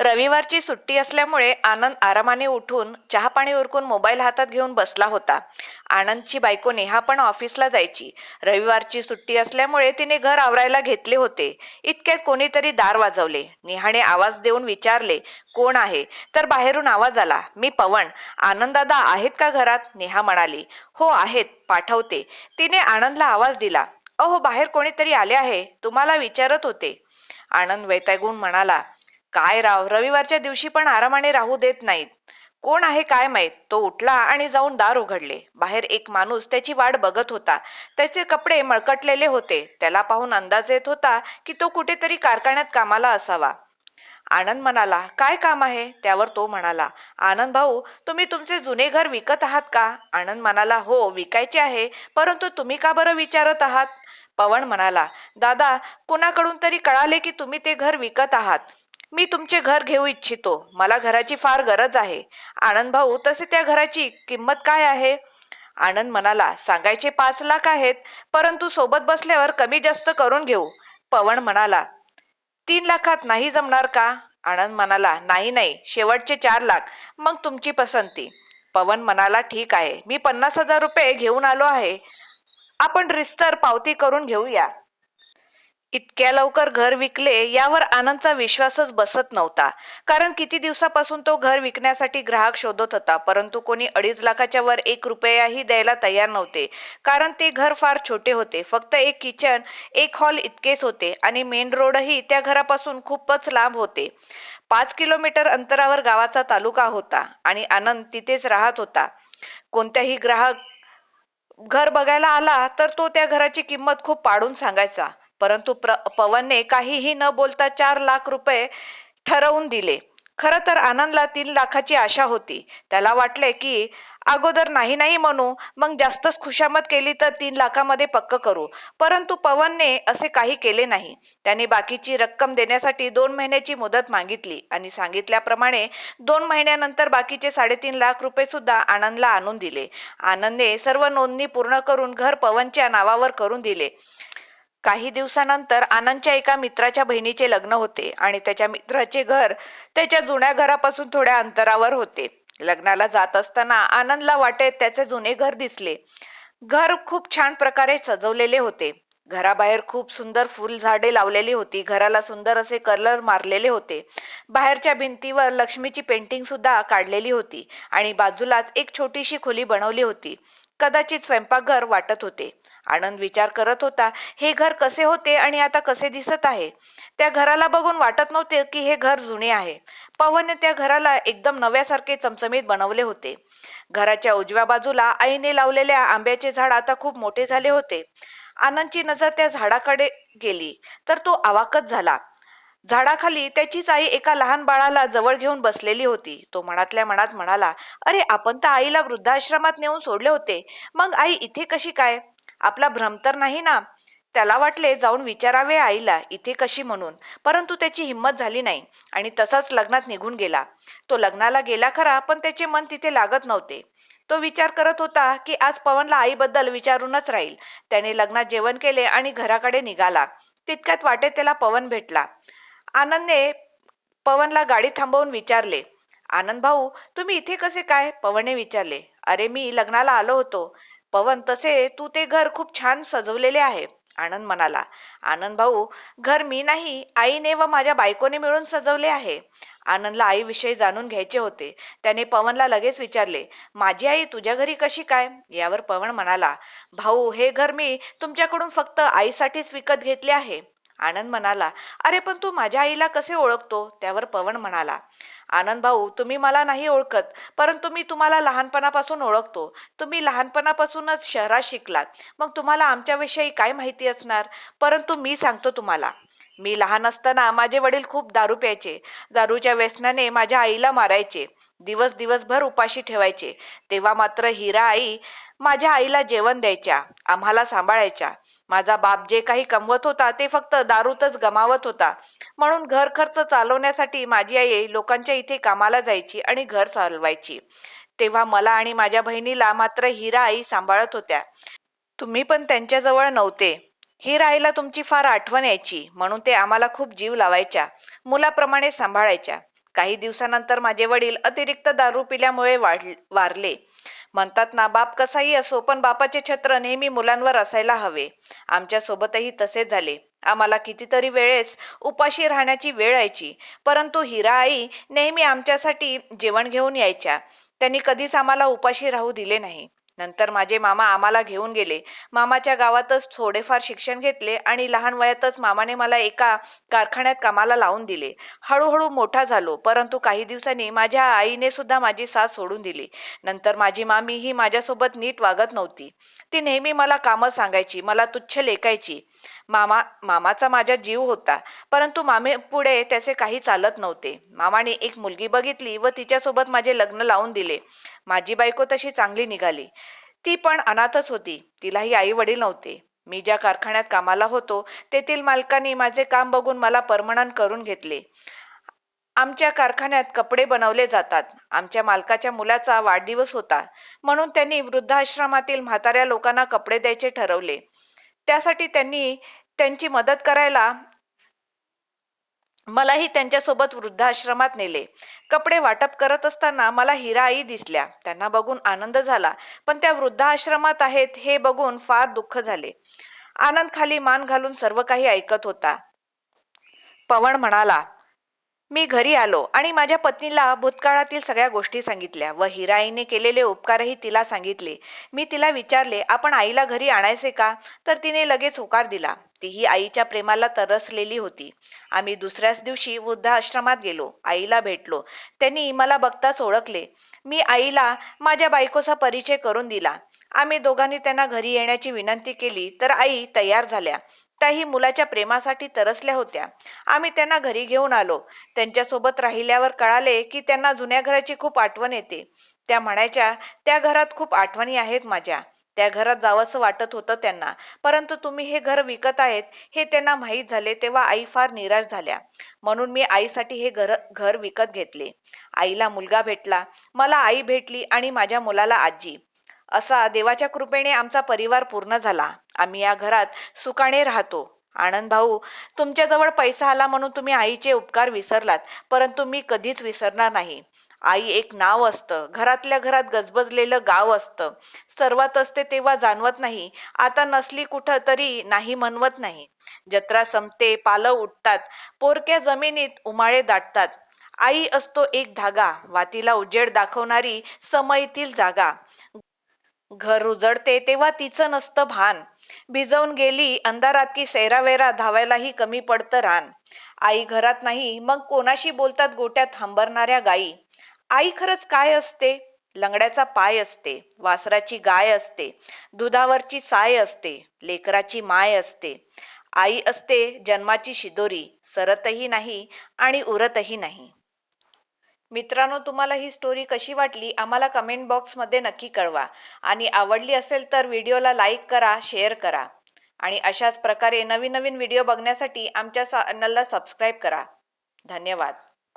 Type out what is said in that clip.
रविवारची सुट्टी असल्यामुळे आनंद आरामाने उठून चहापाणी उरकून मोबाईल हातात घेऊन बसला होता. आनंदची बायको नेहा पण ऑफिसला जायची. रविवारची सुट्टी असल्यामुळे तिने घर आवरायला घेतले होते. इतक्यात कोणीतरी दार वाजवले. नेहाने आवाज देऊन विचारले कोण आहे? तर बाहेरून आवाज आला मी पवन. आनंददादा आहेत का घरात? नेहा म्हणाली हो आहेत. पाठवते. तिने आनंदला आवाज दिला अहो बाहेर कोणीतरी आले आहे. तुम्हाला विचारत होते. आनंद वैतागून म्हणाला काय राव? रविवारच्या दिवशी पण आरामाने राहू देत नाहीत. कोण आहे काय माहीत? तो उठला आणि जाऊन दार उघडले. बाहेर एक माणूस त्याची वाट बघत होता. त्याचे कपडे मळकटलेले होते. त्याला पाहून अंदाज येत होता की तो कुठेतरी कारखान्यात कामाला असावा. आनंद म्हणाला काय काम आहे? त्यावर तो म्हणाला आनंद भाऊ तुम्ही तुमचे जुने घर विकत आहात का? आनंद म्हणाला हो विकायचे आहे परंतु तुम्ही का बरं विचारत आहात? पवन म्हणाला दादा कुणाकडून तरी कळाले की तुम्ही ते घर विकत आहात. मी तुमचे घर घेऊ इच्छितो. मला घराची फार गरज आहे. आनंद भाऊ तसे त्या घराची किंमत काय आहे? आनंद म्हणाला सांगायचे पाच लाख आहेत परंतु सोबत बसल्यावर कमी जास्त करून घेऊ. पवन म्हणाला तीन लाखात नाही जमणार का? आनंद म्हणाला नाही नाही शेवटचे चार लाख. मग तुमची पसंती. पवन म्हणाला ठीक आहे. मी पन्नास हजार रुपये घेऊन आलो आहे. आपण रिस्तर पावती करून घेऊया. इतक्या लवकर घर विकले यावर आनंदचा विश्वासच बसत नव्हता. कारण किती दिवसापासून तो घर विकण्यासाठी ग्राहक शोधत होता परंतु कोणी अडीच लाखाच्या वर एक रुपयाही द्यायला तयार नव्हते. कारण ते घर फार छोटे होते. फक्त एक किचन एक हॉल इतकेच होते आणि मेन रोडही त्या घरापासून खूपच लांब होते. पाच किलोमीटर अंतरावर गावाचा तालुका होता आणि आनंद तिथेच राहत होता. कोणत्याही ग्राहक घर बघायला आला तर तो त्या घराची किंमत खूप पाडून सांगायचा. परंतु प्र पवनने काहीही न बोलता चार लाख रुपये ठरवून दिले. खरं तर आनंदला तीन लाखाची आशा होती. त्याला वाटले की अगोदर नाही नाही म्हणू मग जास्तच खुशामत केली तर तीन लाखामध्ये पक्क करू. परंतु पवनने असे काही केले नाही. त्याने बाकीची रक्कम देण्यासाठी दोन महिन्याची मुदत मागितली आणि सांगितल्याप्रमाणे दोन महिन्यानंतर बाकीचे साडेतीन लाख रुपये सुद्धा आनंदला आणून दिले. आनंदने सर्व नोंदणी पूर्ण करून घर पवनच्या नावावर करून दिले. काही दिवसानंतर आनंदच्या एका मित्राच्या बहिणीचे लग्न होते आणि त्याच्या मित्राचे घर त्याच्या जुन्या घरापासून थोड्या अंतरावर होते. लग्नाला जात असताना आनंदला वाटेत त्याचे जुने घर दिसले. घर खूप छान प्रकारे सजवलेले होते. घराबाहेर खूप सुंदर फुल झाडे लावलेली होती. घराला सुंदर असे कलर मारलेले होते. बाहेरच्या भिंतीवर लक्ष्मीची पेंटिंग सुद्धा काढलेली होती आणि बाजूलाच एक छोटीशी खोली बनवली होती. कदाचित स्वयंपाकघर वाटत होते. आनंद विचार करत होता हे घर कसे होते आणि आता कसे दिसत आहे? त्या घराला बघून वाटत नव्हते की हे घर जुने आहे. पवनने त्या घराला एकदम नव्यासारखे चमचमीत बनवले होते. घराच्या उजव्या बाजूला आईने लावलेल्या आंब्याचे झाड आता खूप मोठे झाले होते. आनंदची नजर त्या झाडाकडे गेली तर तो आवाकच झाला. झाडाखाली त्याचीच आई एका लहान बाळाला जवळ घेऊन बसलेली होती. तो मनातल्या मनात म्हणाला अरे आपण तर आईला वृद्धाश्रमात नेऊन सोडले होते. मग आई इथे कशी काय? आपला भ्रम तर नाही ना? त्याला वाटले जाऊन विचारावे आईला इथे कशी म्हणून? परंतु त्याची हिंमत झाली नाही आणि तसाच लग्नात निघून गेला. तो लग्नाला गेला खरा पण त्याचे मन तिथे लागत नव्हते. तो विचार करत होता की आज पवनला आईबद्दल विचारूनच राहील. त्याने लग्नात जेवण केले आणि घराकडे निघाला. तितक्यात वाटेत त्याला पवन भेटला. आनंदने पवनला गाडी थांबवून विचारले आनंद भाऊ तुम्ही इथे कसे काय? पवनने विचारले अरे मी लग्नाला आलो होतो. पवन तसे तू ते घर खूप छान सजवलेले आहे. आनंद म्हणाला आनंद भाऊ घर मी नाही आईने व माझ्या बायकोने मिळून सजवले आहे. आनंदला आईविषयी जाणून घ्यायचे होते. त्याने पवनला लगेच विचारले माझी आई तुझ्या घरी कशी काय? यावर पवन म्हणाला भाऊ हे घर मी तुमच्याकडून फक्त आईसाठीच विकत घेतले आहे. आनंद म्हणाला अरे पण तू माझ्या आईला कसे ओळखतो? त्यावर पवन म्हणाला आनंद भाऊ तुम्ही मला नाही ओळखत परंतु मी तुम्हाला लहानपणापासून ओळखतो. तुम्ही लहानपणापासूनच शहरात शिकलात. मग तुम्हाला आमच्याविषयी काय माहिती असणार? परंतु मी सांगतो तुम्हाला. मी लहान असताना माझे वडील खूप दारू प्यायचे. दारूच्या व्यसनाने माझ्या आईला मारायचे. दिवस दिवसभर उपाशी ठेवायचे. तेव्हा मात्र हिरा आई माझ्या आईला जेवण द्यायच्या आम्हाला सांभाळायच्या. माझा बाप जे काही कमवत होता ते फक्त दारूतच गमावत होता. म्हणून घर खर्च चालवण्यासाठी माझी आई लोकांच्या इथे कामाला जायची आणि घर चालवायची. तेव्हा मला आणि माझ्या बहिणीला मात्र हिरा आई सांभाळत होत्या. तुम्ही पण त्यांच्याजवळ नव्हते. हिरा आईला तुमची फार आठवण यायची म्हणून ते आम्हाला खूप जीव लावायच्या मुलाप्रमाणे सांभाळायच्या. काही दिवसानंतर माझे वडील अतिरिक्त दारू पिल्यामुळे वाढ वारले. म्हणतात ना बाप कसाही असो पण बापाचे छत्र नेहमी मुलांवर असायला हवे. आमच्या सोबतही तसेच झाले. आम्हाला कितीतरी वेळेस उपाशी राहण्याची वेळ यायची. परंतु हिरा आई नेहमी आमच्यासाठी जेवण घेऊन यायच्या. त्यांनी कधीच आम्हाला उपाशी राहू दिले नाही. नंतर माझे मामा आम्हाला घेऊन गेले. मामाच्या गावातच थोडेफार शिक्षण घेतले आणि लहान वयातच मामाने मला एका कारखान्यात कामाला लावून दिले. हळूहळू मोठा झालो परंतु काही दिवसांनी माझ्या आईने सुद्धा माझी साथ सोडून दिली. नंतर माझी मामी ही माझ्यासोबत नीट वागत नव्हती. ती नेहमी मला कामं सांगायची मला तुच्छ लेखायची. मामा मामाचा माझ्या जीव होता परंतु मामे पुढे त्याचे काही चालत नव्हते. मामाने एक मुलगी बघितली व तिच्यासोबत माझे लग्न लावून दिले. माझी बायको तशी चांगली निघाली. ती पण अनाथच होती. तिलाही आई वडील नव्हते. मी ज्या कारखान्यात कामाला होतो तेथील मालकांनी माझे काम बघून मला परमनंट करून घेतले. आमच्या कारखान्यात कपडे बनवले जातात. आमच्या मालकाच्या मुलाचा वाढदिवस होता. म्हणून त्यांनी वृद्धाश्रमातील म्हाताऱ्या लोकांना कपडे द्यायचे ठरवले. त्यासाठी त्यांनी त्यांची मदत करायला मलाही त्यांच्यासोबत वृद्धाश्रमात नेले. कपडे वाटप करत असताना मला हिरा आई दिसल्या. त्यांना बघून आनंद झाला पण त्या वृद्धाश्रमात आहेत हे बघून फार दुःख झाले. आनंद खाली मान घालून सर्व काही ऐकत होता. पवन म्हणाला मी घरी आलो आणि माझ्या पत्नीला भूतकाळातील सगळ्या गोष्टी सांगितल्या व हिराईने केलेले उपकारही तिला सांगितले. मी तिला विचारले आपण आईला घरी आणायचे का? तर तिने लगेच होकार दिला. तीही आईच्या प्रेमाला तरसलेली होती. आम्ही दुसऱ्याच दिवशी वृद्धाश्रमात गेलो. आईला भेटलो. त्यांनी मला बघताच ओळखले. मी आईला माझ्या बायकोचा परिचय करून दिला. आम्ही दोघांनी त्यांना घरी येण्याची विनंती केली तर आई तयार झाल्या. त्याही मुलाच्या प्रेमासाठी तरसल्या होत्या. आम्ही त्यांना घरी घेऊन आलो. त्यांच्यासोबत राहिल्यावर कळाले की त्यांना जुन्या घराची खूप आठवण येते. त्या म्हणायच्या त्या घरात खूप आठवणी आहेत माझ्या. त्या घरात जावंसं वाटत होतं त्यांना. परंतु तुम्ही हे घर विकत आहेत हे त्यांना माहीत झाले तेव्हा आई फार निराश झाल्या. म्हणून मी आईसाठी हे घर घर विकत घेतले. आईला मुलगा भेटला. मला आई भेटली आणि माझ्या मुलाला आजी. असा देवाच्या कृपेने आमचा परिवार पूर्ण झाला. आम्ही या घरात सुखाने राहतो. आनंद भाऊ तुमच्याजवळ पैसा आला म्हणून तुम्ही आईचे उपकार विसरलात परंतु मी कधीच विसरणार नाही. आई एक नाव असतं घरातल्या घरात गजबजलेलं गाव असतं. सर्वात असते तेव्हा जाणवत नाही आता नसली कुठं तरी नाही म्हणवत नाही. जत्रा संपते पालं उठतात पोरक्या जमिनीत उमाळे दाटतात. आई असतो एक धागा वातीला उजेड दाखवणारी समयीतील जागा. घर उजडते तेव्हा तिचं नसतं भान. भिजवून गेली अंधारात की सैरावेरा धावायलाही कमी पडतं रान. आई घरात नाही मग कोणाशी बोलतात गोट्यात हंबरणाऱ्या गाई? आई खरंच काय असते? लंगड्याचा पाय असते वासराची गाय असते दुधावरची साय असते लेकराची माय असते. आई असते जन्माची शिदोरी सरतही नाही आणि उरतही नाही. मित्रांनो तुम्हाला ही स्टोरी कशी वाटली? आम्हाला कमेंट बॉक्समध्ये नक्की कळवा. आणि आवडली असेल तर व्हिडिओला लाईक करा शेअर करा. आणि अशाच प्रकारे नवीन नवीन व्हिडिओ बघण्यासाठी आमच्या चॅनलला सबस्क्राईब करा. धन्यवाद.